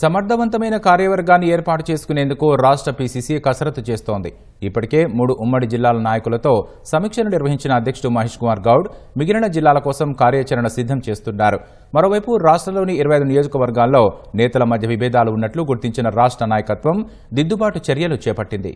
సమర్థవంతమైన కార్యవర్గాన్ని ఏర్పాటు చేసుకునేందుకు రాష్ట్ర పీసీసీ కసరత్తు చేస్తోంది. ఇప్పటికే మూడు ఉమ్మడి జిల్లాల నాయకులతో సమీక్షలు నిర్వహించిన అధ్యక్షుడు మహేష్ కుమార్ గౌడ్ మిగిలిన జిల్లాల కోసం కార్యాచరణ సిద్ధం చేస్తున్నారు. మరోవైపు రాష్ట్రంలోని ఇరవై ఐదు నియోజకవర్గాల్లో నేతల మధ్య విభేదాలు ఉన్నట్లు గుర్తించిన రాష్ట్ర నాయకత్వం దిద్దుబాటు చర్యలు చేపట్టింది.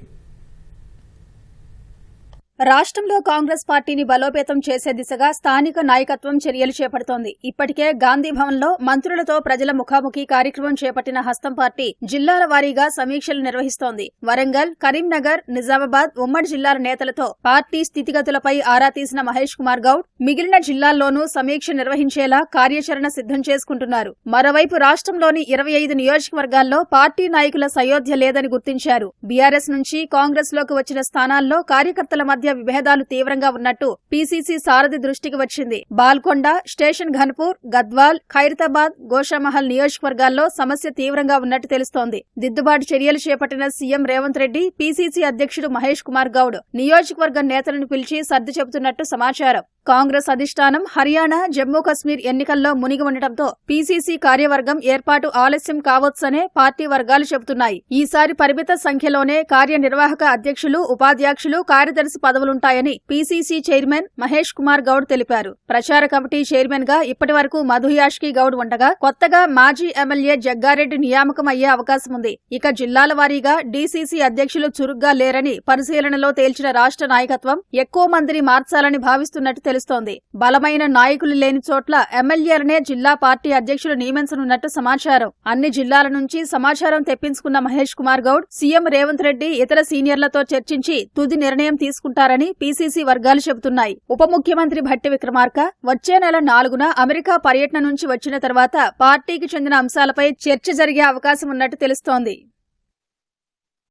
రాష్ట్రంలో కాంగ్రెస్ పార్టీని బలోపేతం చేసే దిశగా స్థానిక నాయకత్వం చర్యలు చేపడుతోంది. ఇప్పటికే గాంధీ భవన్లో మంత్రులతో ప్రజల ముఖాముఖి కార్యక్రమం చేపట్టిన హస్తం పార్టీ జిల్లాల వారీగా సమీక్షలు నిర్వహిస్తోంది. వరంగల్ కరీంనగర్ నిజామాబాద్ ఉమ్మడి జిల్లాల నేతలతో పార్టీ స్థితిగతులపై ఆరా తీసిన మహేష్ కుమార్ గౌడ్ మిగిలిన జిల్లాల్లోనూ సమీక్ష నిర్వహించేలా కార్యాచరణ సిద్ధం చేసుకుంటున్నారు. మరోవైపు రాష్ట్రంలోని ఇరవై ఐదు నియోజకవర్గాల్లో పార్టీ నాయకుల సయోధ్య లేదని గుర్తించారు. బీఆర్ఎస్ నుంచి కాంగ్రెస్లోకి వచ్చిన స్థానాల్లో కార్యకర్తల మధ్య విభేదాలు తీవ్రంగా ఉన్నట్టు పీసీసీ సారథి దృష్టికి వచ్చింది. బాల్కొండ స్టేషన్ ఘన్పూర్ గద్వాల్ ఖైరతాబాద్ గోషామహల్ నియోజకవర్గాల్లో సమస్య తీవ్రంగా ఉన్నట్టు తెలుస్తోంది. దిద్దుబాటు చర్యలు చేపట్టిన సీఎం రేవంత్ రెడ్డి పీసీసీ అధ్యక్షుడు మహేష్ కుమార్ గౌడ్ నియోజకవర్గం నేతలను పిలిచి సర్ది చెబుతున్నట్టు సమాచారం. కాంగ్రెస్ అధిష్టానం హర్యానా జమ్మూ కశ్మీర్ ఎన్నికల్లో మునిగి ఉండటంతో పీసీసీ కార్యవర్గం ఏర్పాటు ఆలస్యం కావచ్చనే పార్టీ వర్గాలు చెబుతున్నాయి. ఈసారి పరిమిత సంఖ్యలోనే కార్యనిర్వాహక అధ్యక్షులు ఉపాధ్యక్షులు కార్యదర్శి పదవులుంటాయని పీసీసీ చైర్మన్ మహేష్ కుమార్ గౌడ్ తెలిపారు. ప్రచార కమిటీ చైర్మన్గా ఇప్పటి వరకు మధుయాష్కి గౌడ్ ఉండగా కొత్తగా మాజీ ఎమ్మెల్యే జగ్గారెడ్డి నియామకం అయ్యే అవకాశం ఉంది ఇక జిల్లాల వారీగా డీసీసీ అధ్యక్షులు చురుగ్గా లేరని పరిశీలనలో తేల్చిన రాష్ట్ర నాయకత్వం ఎక్కువ మందిని మార్చాలని భావిస్తున్నట్టు తెలుస్తోంది. బలమైన నాయకులు లేని చోట్ల ఎమ్మెల్యేలనే జిల్లా పార్టీ అధ్యక్షులు నియమించనున్నట్టు సమాచారం. అన్ని జిల్లాల నుంచి సమాచారం తెప్పించుకున్న మహేష్ కుమార్ గౌడ్ సీఎం రేవంత్ రెడ్డి ఇతర సీనియర్లతో చర్చించి తుది నిర్ణయం తీసుకుంటారని పీసీసీ వర్గాలు చెబుతున్నాయి. ఉప ముఖ్యమంత్రి భట్టి విక్రమార్క వచ్చే నెల నాలుగున అమెరికా పర్యటన నుంచి వచ్చిన తర్వాత పార్టీకి చెందిన అంశాలపై చర్చ జరిగే అవకాశం ఉన్నట్టు తెలుస్తోంది.